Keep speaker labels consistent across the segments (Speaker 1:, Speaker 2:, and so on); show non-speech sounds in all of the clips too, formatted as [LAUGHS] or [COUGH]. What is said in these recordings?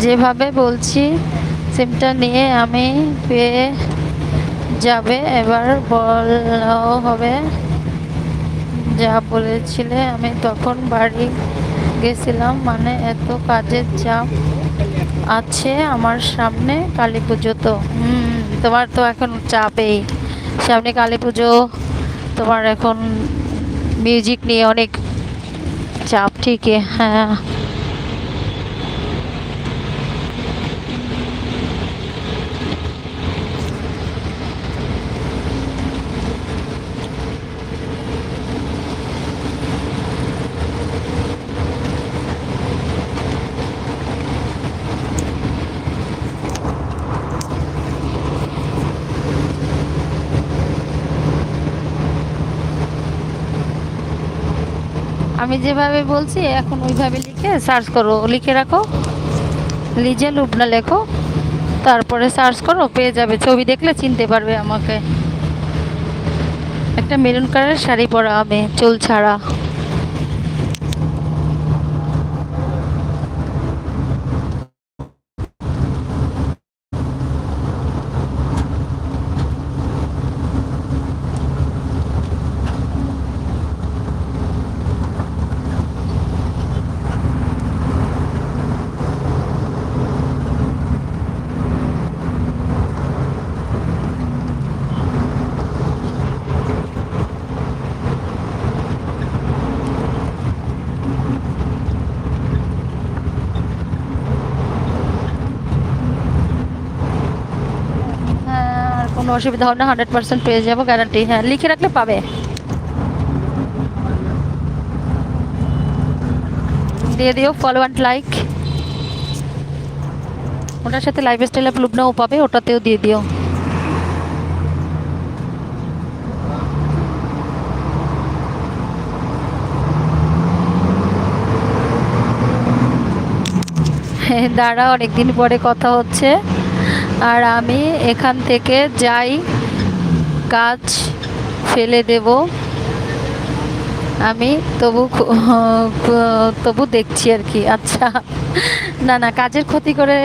Speaker 1: যেভাবে বলছি, সিমটা নিয়ে আমি পেয়ে যাবে। এবার বলাও হবে। যা বলেছিলে, আমি তখন বাড়ি গেছিলাম। মানে এত কাজের চাপ আছে আমার সামনে। কালী পুজো তো, হুম, তোমার তো এখন চাপেই। সামনে কালী পুজো, তোমার এখন মিউজিক নিয়ে অনেক চাপ ঠিকই হ্যাঁ। যেভাবে বলছি, এখন ওইভাবে লিখে সার্চ করো, লিখে রাখো লিজে লুবনা লেখো, তারপরে সার্চ করো, পেয়ে যাবে। ছবি দেখলে চিনতে পারবে আমাকে। একটা মেরুন কালারের শাড়ি পরা আমি, চুল ছাড়া হ্যাঁ আর কোনো অসুবিধা হবে না হান্ড্রেড পার্সেন্ট পেয়ে যাব গ্যারান্টি হ্যাঁ লিখে রাখলে পাবে। দিয়ে দিও ফলো অ্যান্ড লাইক ওটার সাথে লাইফ স্টাইল অফ লুবনাও পাবে, ওটাতেও দিয়ে দিও। [LAUGHS] দাঁড়া অনেকদিন পরে কথা হচ্ছে। আর আমি এখান থেকে যাই, কাজ ফেলে দেব। আমি তবু তবু দেখছি আর কি। আচ্ছা না না, কাজের ক্ষতি করে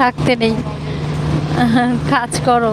Speaker 1: থাকতে নেই। কাজ করো।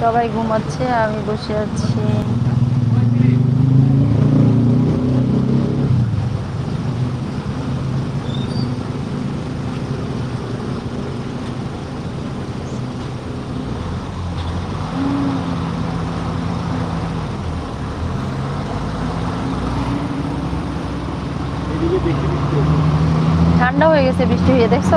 Speaker 1: সবাই ঘুমাচ্ছে আমি বসে আছি। ঠান্ডা হয়ে গেছে বৃষ্টি হয়ে দেখছ?